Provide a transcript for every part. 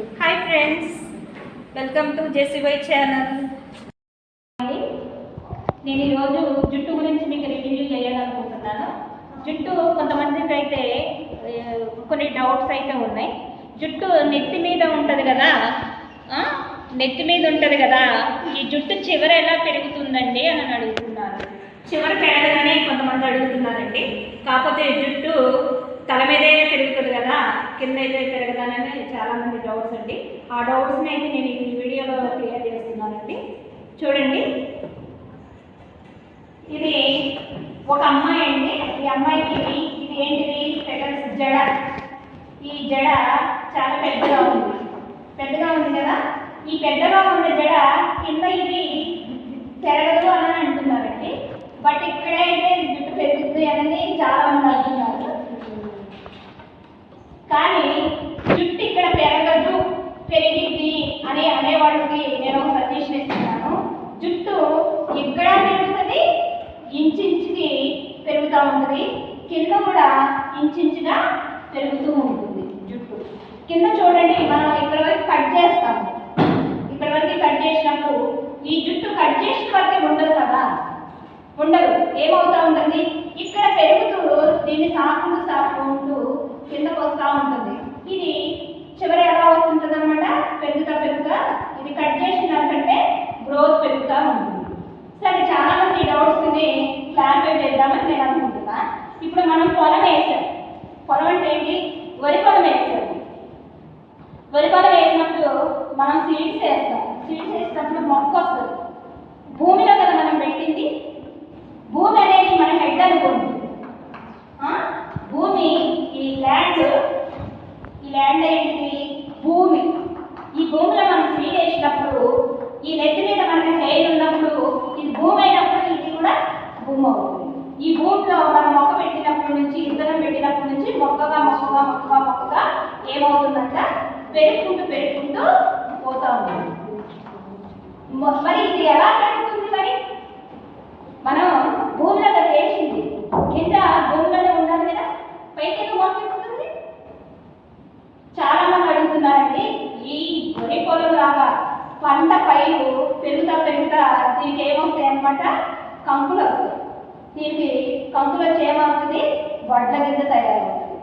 Hi friends welcome to JCY channel నేను ఈరోజు జుట్టు గురించి మీకు రివ్యూ చేయాలనుకుంటున్నాను. జుట్టు కొంతమందికి అయితే కొన్ని డౌట్స్ అయితే ఉన్నాయి. జుట్టు నెత్తి మీద ఉంటుంది కదా? నెత్తి మీద ఉంటుంది కదా ఈ జుట్టు చివర ఎలా పెరుగుతుందండి అని అడుగుతున్నారు. చివర పెరగదని కొంతమంది అడుగుతున్నారండి. కాకపోతే జుట్టు తల మీదే పెరుగుతుంది కదా కింద అయితే పెరగదానని చాలా చాలామంది డౌట్స్ అండి. ఆ డౌట్స్ని అయితే నేను ఈ వీడియోలో క్లియర్ చేస్తున్నానండి. చూడండి. ఇది ఒక అమ్మాయి అండి. ఈ అమ్మాయికి ఇది ఏంటిది? పెటల్స్ జడ. ఈ జడ చాలా పెద్దగా ఉంది. పెద్దగా ఉంది కదా? ఈ పెద్దగా ఉన్న జడ కింద ఇది పెరగదు అని అంటున్నారండి. బట్ ఇక్కడైతే జుట్టు పెరుగుతుంది అనేది చాలా మంది అంటున్నారు కానీ జుట్టు ఇక్కడ పెరగదు పెరిగింది అని అనేవాళ్ళకి నేను ఒక సజెషన్ ఇస్తున్నాను. జుట్టు ఇక్కడ పెరుగుతుంది? ఇంచుకి పెరుగుతూ ఉంటుంది. కింద కూడా ఇంచుగా పెరుగుతూ ఉంటుంది జుట్టు. కింద చూడండి మనం ఇక్కడ వరకు కట్ చేస్తాము. ఇక్కడ వరకు కట్ చేసినప్పుడు ఈ జుట్టు కట్ చేసిన వరకు ఉండదు కదా? ఉండదు. ఏమవుతా ఉంటుంది? ఇక్కడ పెరుగుతూ దీన్ని సాకుంటూ సాకుంటూ కిందకు వస్తూ ఉంటుంది ఇది చివరి ఎలా వస్తుంటుంది అనమాట పెరుగుతా పెరుగుతా ఇది కట్ చేసిన దానికంటే గ్రోత్ పెరుగుతూ ఉంటుంది సరే చాలా మంది డౌట్స్ని క్లారిఫై చేద్దామని నేను అనుకుంటున్నా ఇప్పుడు మనం పొలం వేసాం. పొలం అంటే ఏంటి? వరి పొలం వేసాం. వరి పొలం వేసినప్పుడు మనం సీడ్స్ వేస్తాం. సీడ్స్ వేసినప్పుడు మొక్క వస్తుంది. భూమిలో కదా మనం పెట్టింది భూమి అనేది మన హెడ్ అనుకోండి ఆ? భూమి ఈ ల్యాండ్ ఈ ల్యాండ్ ఏంటిది భూమి ఈ భూమిలో మనం సీడ్ వేసినప్పుడు ఈ నెత్తి మీద మనకి హెయిర్ ఉన్నప్పుడు ఇది భూమి అయినప్పుడు ఇది కూడా భూమి అవుతుంది ఈ భూమిలో మనం మొక్క పెట్టినప్పటి నుంచి ఇద్దరం పెట్టినప్పటి నుంచి మొక్కగా మొక్కగా మొక్కగా మొక్కగా ఏమవుతుందంట? పెరుగుకుంటూ పెరుగుకుంటూ పోతా ఉంది మరి ఇది ఎలా పెరుగుతుంది మరి? మనం భూమిలో కదా వేసింది. కింద భూమిలోనే ఉండాలి కదా? పైకి ఎందుకు మొక్కెక్కుతుంది చాలా మంది అడుగుతున్నారండి ఈ వరి పొలం లాగా పంట పైరు పెరుగుతా పెరుగుతా దీనికి ఏమొస్తాయి అనమాట కంకులు వస్తాయి. దీనికి కంకులో వచ్చి వడ్ల గింజ తయారవుతుంది.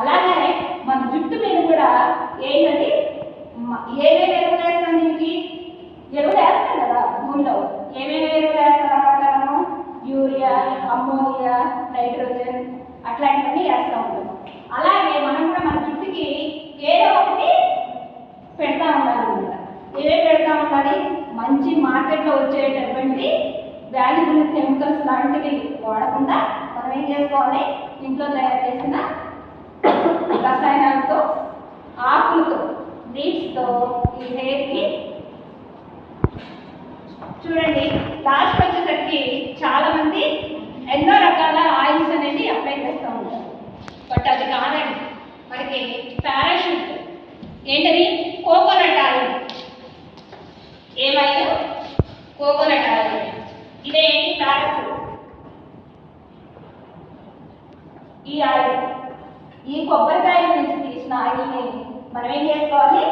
అలాగే మన జుట్టు మీద కూడా ఏంటంటే ఏమేమి ఎరువులు వేస్తాం దీనికి? ఎరువులు వేస్తాం కదా భూమిలో ఏమేమి ఎరువులు వేస్తాం అన్నమాట యూరియా అమ్మోనియా నైట్రోజన్ అట్లాంటివన్నీ వేస్తూ ఉంటాం. అలాగే మనం కూడా మన జుట్టుకి ఏదో ఒకటి పెడతా ఉండాలి అనమాట ఏవే పెడతా ఉండాలి? మంచి మార్కెట్లో వచ్చేటటువంటి వాల్యుబుల్ కెమికల్స్ లాంటివి వాడకుండా మనం ఏం చేసుకోవాలి? ఇంట్లో తయారు చేసిన రసాయనాలతో ఆకులతో లీవ్స్తో ఈ హెయిర్కి చూడండి లాస్ట్ వచ్చేసరికి చాలామంది ఎన్నో రకాల ఆయిల్స్ అనేది అప్లై చేస్తూ ఉంటారు. బట్ అది కాదండి. మనకి పారాషూట్ ఏంటది? కోకోనట్ ఆయిల్ ఏమైనా కోకోనట్ ఆయిల్ ఇదే ఏంటి ఈ ఆయిల్ ఈ కొబ్బరికాయ నుంచి తీసిన ఆయిల్ని మనం ఏం చేసుకోవాలి?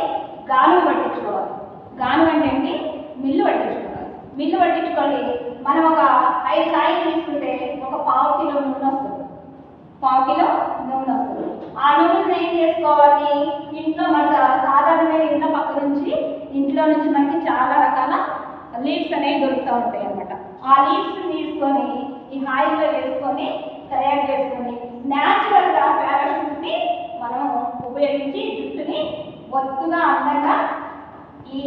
గాను పట్టించుకోవాలి. గాను అంటే ఏంటి? మిల్లు పట్టించుకోవాలి. మిల్లు పట్టించుకొని మనం ఒక ఐదు కాయలు తీసుకుంటే ఒక పావు కిలో నూనె వస్తుంది. పావు కిలో నూనె వస్తుంది. ఆ నూనె ఏం చేసుకోవాలి? ఇంట్లో మనకు సాధారణమైన ఇంట్లో పక్క నుంచి ఇంట్లో నుంచి మనకి చాలా రకాల లీవ్స్ అనేవి దొరుకుతూ ఉంటాయి అన్నమాట ఆ లీవ్స్ తీసుకొని ఈ ఆయిల్లో వేసుకొని తయారు చేసుకొని న్యాచురల్గా పారాషూట్ని మనం ఉపయోగించి జుట్టుని ఒత్తుగా అందంగా ఈ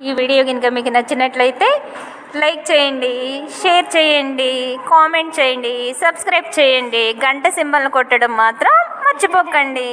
ఈ వీడియో కనుక మీకు నచ్చినట్లయితే లైక్ చేయండి షేర్ చేయండి కామెంట్ చేయండి సబ్స్క్రైబ్ చేయండి. గంట సింబల్ కొట్టడం మాత్రం మర్చిపోకండి.